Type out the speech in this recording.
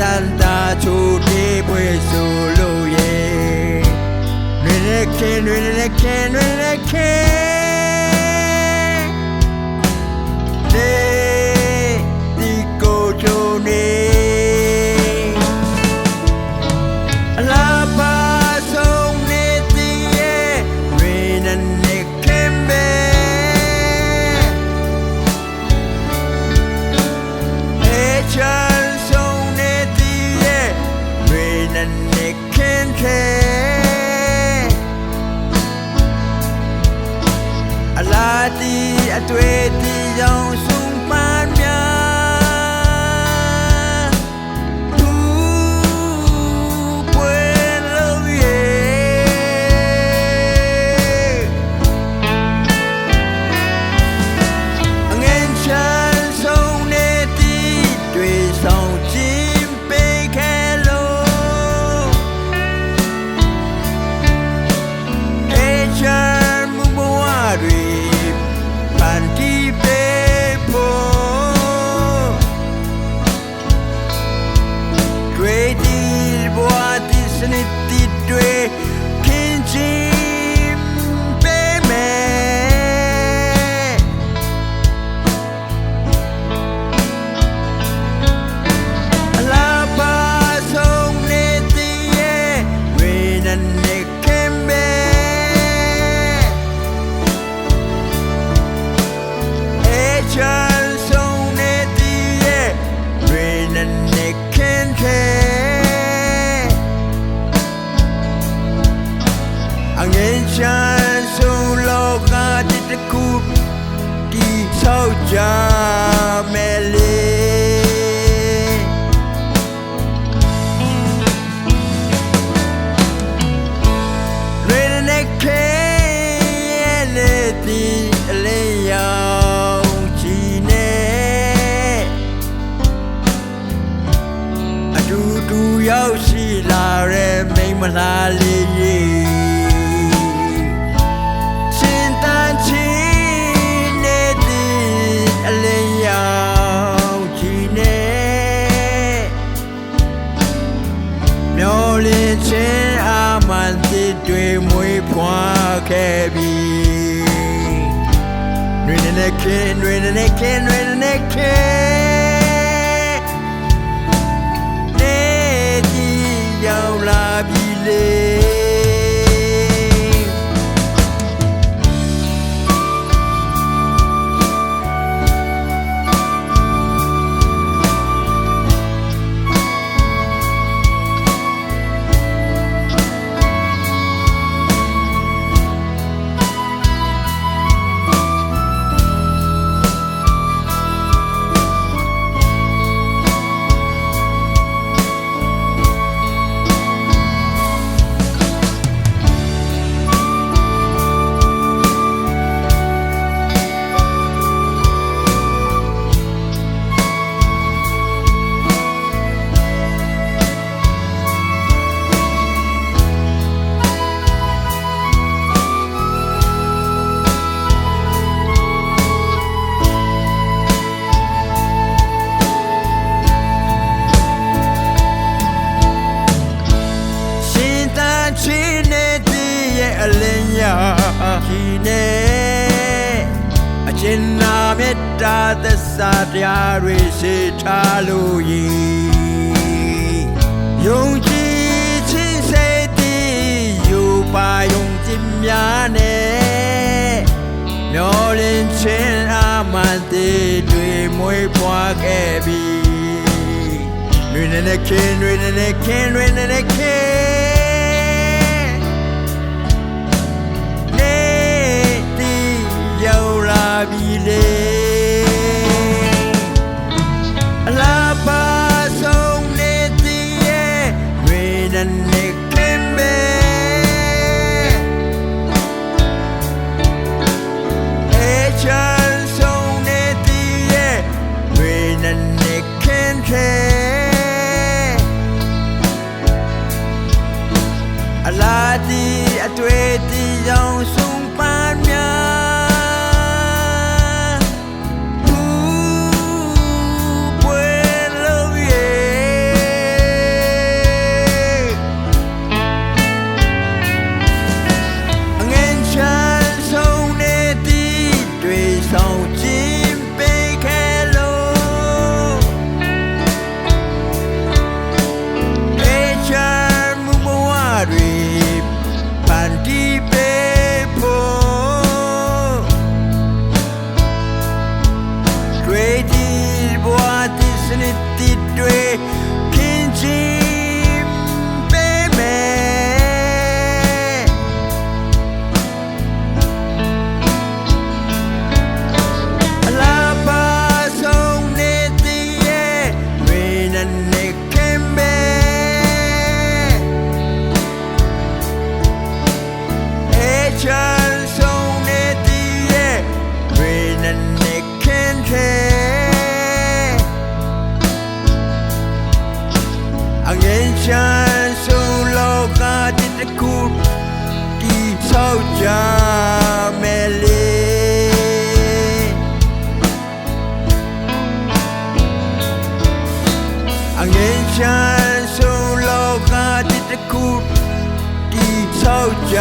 tanta chute pues solo ye Nene que, nene que, nene que တီအတွေ့တီရော 是你นิ jamais les Rain and can it be Leon Chine အတူတူရောက်ရှိလာတဲ့မိမလားလေး they can, rain and they can, rain and they can. ကျင်နာမေတ္တာသစ္စာတရားတွေရှိထားလို့ယင်ယုံကြည်ခြင်းစိတ်တည်ယူပါယုံကြည်များနဲ့မျောလင်းခြင်းအမှန်တည်းတွေမွေးဖွားခဲ့ပြီတွင်နေတဲ့ခင်တွင်နေတဲ့ခင်တွင်နေတဲ့ခင် ချမ်းဆုံးလောကတစ်ခုဒီဆောက်ကြမယ်လေအငင်းချမ်းဆုံးလောကတစ်ခုဒီဆောက်ကြ